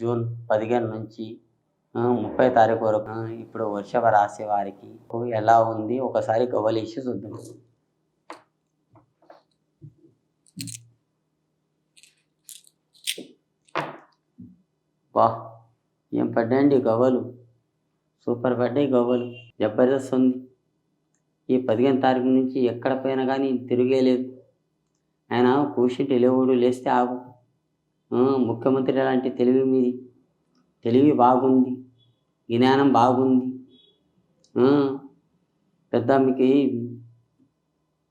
June పదిహేను నుంచి ముప్పై తారీఖు వరకు ఇప్పుడు వర్షభ రాసే వారికి ఎలా ఉంది? ఒకసారి గవ్వలేసి చూద్దాం. వా ఏం పడ్డాయండి గవ్వలు? సూపర్ పడ్డాయి గవ్వలు. జబర్దస్త్ ఉంది. ఈ పదిహేను తారీఖు నుంచి ఎక్కడ పోయినా కానీ తిరిగేలేదు. ఆయన కూర్చుంటే లేవుడు లేస్తే ఆగు. ముఖ్యమంత్రి లాంటి తెలివి మీది. తెలివి బాగుంది. జ్ఞానం బాగుంది. పెద్ద మీకు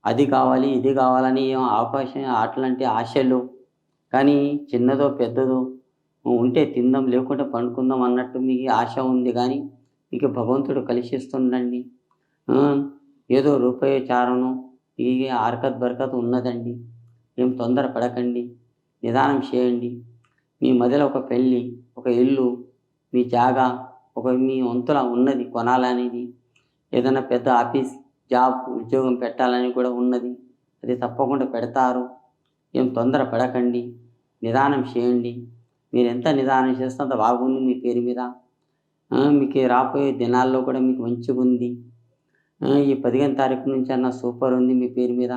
అది కావాలి ఇది కావాలని ఏం అవకాశం అట్లాంటి ఆశలు. కానీ చిన్నదో పెద్దదో ఉంటే తిందాం లేకుంటే పండుకుందాం అన్నట్టు మీకు ఆశ ఉంది. కానీ మీకు భగవంతుడు కలిసిస్తుండండి ఏదో రూపాయి చారణం ఈ హరకత్ బరకత్ ఉన్నదండి. ఏం తొందర పడకండి నిదానం చేయండి. మీ మధ్యలో ఒక పెళ్ళి ఒక ఇల్లు మీ జాగా ఒక మీ వంతుల ఉన్నది కొనాలనేది ఏదైనా పెద్ద ఆఫీస్ జాబ్ ఉద్యోగం పెట్టాలని కూడా ఉన్నది. అది తప్పకుండా పెడతారు. ఏం తొందర పడకండి. నిదానం చేయండి. మీరు ఎంత నిదానం చేస్తే అంత బాగుంది మీ పేరు మీద. మీకు రాబోయే దినాల్లో కూడా మీకు మంచిగా ఉంది. ఈ పదిహేను తారీఖు నుంచి అన్న సూపర్ ఉంది మీ పేరు మీద.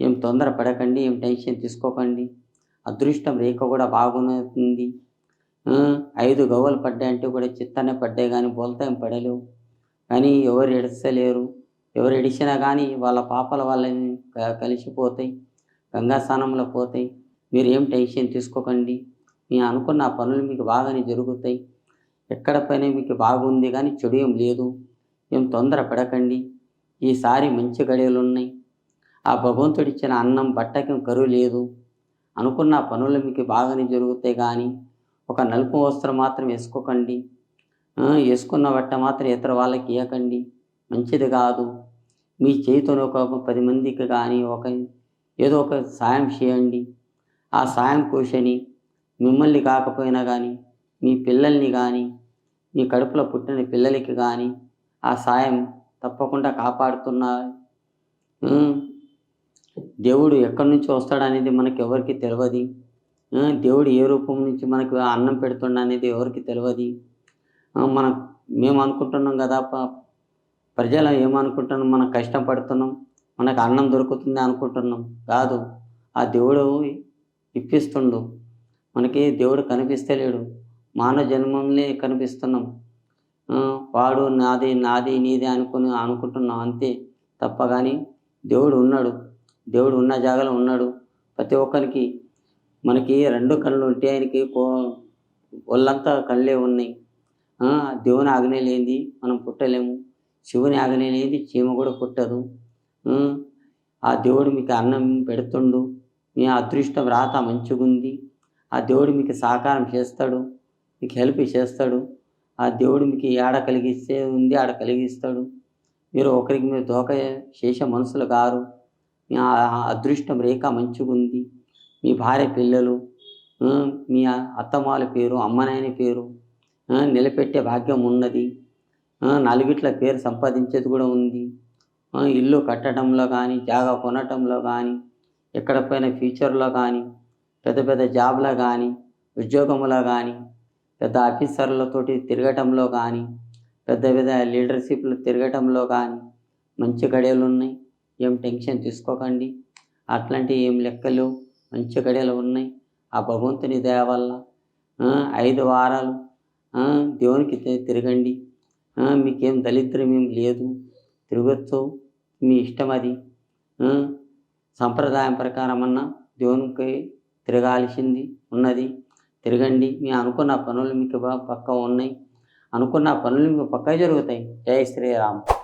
ఏం తొందర పడకండి ఏం టెన్షన్ తీసుకోకండి. అదృష్టం రేఖ కూడా బాగుంది ఐదు గవ్వలు పడ్డాయంటే కూడా చిత్తనే పడ్డాయి కానీ బోల్తా ఏం పడలేవు. కానీ ఎవరు ఎడసలేరు ఎవరు ఎడిచినా కానీ వాళ్ళ పాపల వాళ్ళని కలిసిపోతాయి. గంగా స్నానంలో పోతాయి. మీరు ఏం టెన్షన్ తీసుకోకండి. మేము అనుకున్న పనులు మీకు బాగానే జరుగుతాయి. ఎక్కడ పైన మీకు బాగుంది కానీ చెడు ఏం లేదు. ఏం తొందర పడకండి. ఈసారి మంచి గడియలు ఉన్నాయి. ఆ భగవంతుడిచ్చిన అన్నం బట్టకి కరువు లేదు. అనుకున్న పనులు మీకు బాగానే జరుగుతాయి కానీ ఒక నలుపు వస్త్రం మాత్రం వేసుకోకండి. వేసుకున్న బట్ట మాత్రం ఇతర వాళ్ళకి ఇవ్వకండి మంచిది కాదు. మీ చేతితో ఒక పది మందికి కానీ ఒక ఏదో ఒక సాయం చేయండి. ఆ సాయం కూర్చొని మిమ్మల్ని కాకపోయినా కానీ మీ పిల్లల్ని కానీ మీ కడుపులో పుట్టిన పిల్లలకి కానీ ఆ సాయం తప్పకుండా కాపాడుతున్నారు. దేవుడు ఎక్కడి నుంచి వస్తాడనేది మనకి ఎవరికి తెలియదు దేవుడు ఏ రూపం నుంచి మనకు అన్నం పెడుతుండ అనేది ఎవరికి తెలియదు మన మనం మేము అనుకుంటున్నాం కదా ప్రజలు ఏమనుకుంటున్నాం? మనం కష్టపడుతున్నాం మనకు అన్నం దొరుకుతుంది అనుకుంటున్నాం. కాదు ఆ దేవుడు ఇప్పిస్తుండు. మనకి దేవుడు కనిపిస్తలేడు. మానవ జన్మంలో కనిపిస్తున్నాం. వాడు నాది నాది నీది అనుకుని అనుకుంటున్నాం అంతే తప్ప కానీ దేవుడు ఉన్నాడు. దేవుడు ఉన్న జాగాలో ఉన్నాడు. ప్రతి ఒక్కరికి మనకి రెండు కళ్ళు ఉంటే ఆయనకి కో ఒళ్ళంతా కళ్ళే ఉన్నాయి. ఆ, దేవుని ఆజ్ఞ లేనిది మనం పుట్టలేము. శివుని ఆజ్ఞ లేనిది చీమ కూడా పుట్టదు. ఆ, దేవుడు మీకు అన్నం పెడుతుండు. మీ అదృష్టం రాత మంచిగుంది. ఆ దేవుడు మీకు సహకారం చేస్తాడు. మీకు హెల్ప్ చేస్తాడు. ఆ దేవుడు మీకు ఏడ కలిగిస్తే ఉంది ఆడ కలిగిస్తాడు. మీరు ఒకరికి మీరు దోక చేసే మనుషులు కారు. మీ అదృష్టం రేఖ మంచిగా ఉంది. మీ భార్య పిల్లలు మీ అత్తమాల పేరు అమ్మనాయన పేరు నిలబెట్టే భాగ్యం ఉన్నది. నలుగిట్ల పేరు సంపాదించేది కూడా ఉంది. ఇల్లు కట్టడంలో కానీ జాగా కొనటంలో కానీ ఎక్కడ పోయిన ఫ్యూచర్లో కానీ పెద్ద పెద్ద జాబ్లో కానీ ఉద్యోగంలో కానీ పెద్ద ఆఫీసర్లతోటి తిరగటంలో కానీ పెద్ద పెద్ద లీడర్షిప్లు తిరగటంలో కానీ మంచి గడియలు ఉన్నాయి. ఏం టెన్షన్ తీసుకోకండి. అట్లాంటి ఏం లెక్కలు? మంచి గడియలు ఉన్నాయి. ఆ భగవంతుని దయ వల్ల ఐదు వారాలు దేవునికి తిరగండి. మీకేం దళిద్రం ఏం లేదు. తిరగచ్చు. మీ ఇష్టం అది. సంప్రదాయం ప్రకారం అన్న దేవునికి తిరగాల్సింది ఉన్నది. తిరగండి. మీ అనుకున్న పనులు మీకు పక్క ఉన్నాయి. అనుకున్న పనులు మీకు పక్క జరుగుతాయి. జై శ్రీరామ్.